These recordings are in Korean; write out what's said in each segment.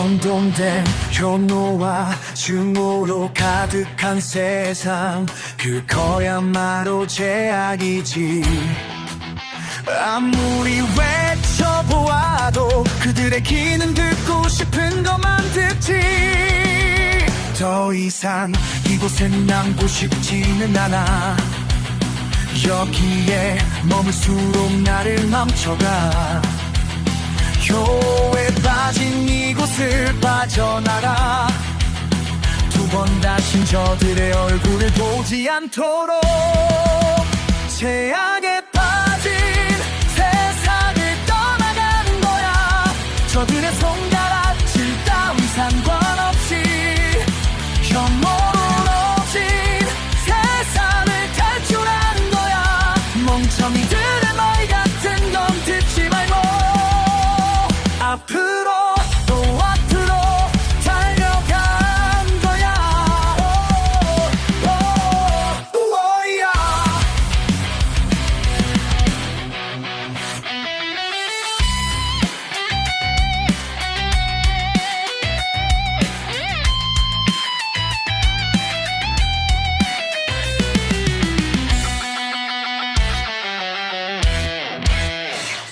혼돈된 효노와 증오로 가득한 세상. 그거야말로 제약이지. 아무리 외쳐보아도 그들의 귀는 듣고 싶은 것만 듣지. 더 이상 이곳엔 남고 싶지는 않아. 여기에 머물수록 나를 멈춰가. 효에 저들의 얼굴을 보지 않도록. 제약에 빠진 세상을 떠나가는 거야. 저들의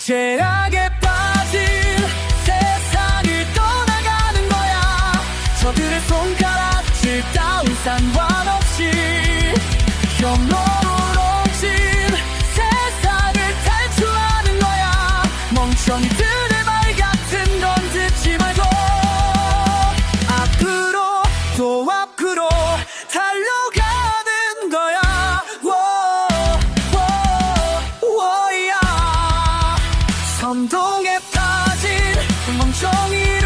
제 终于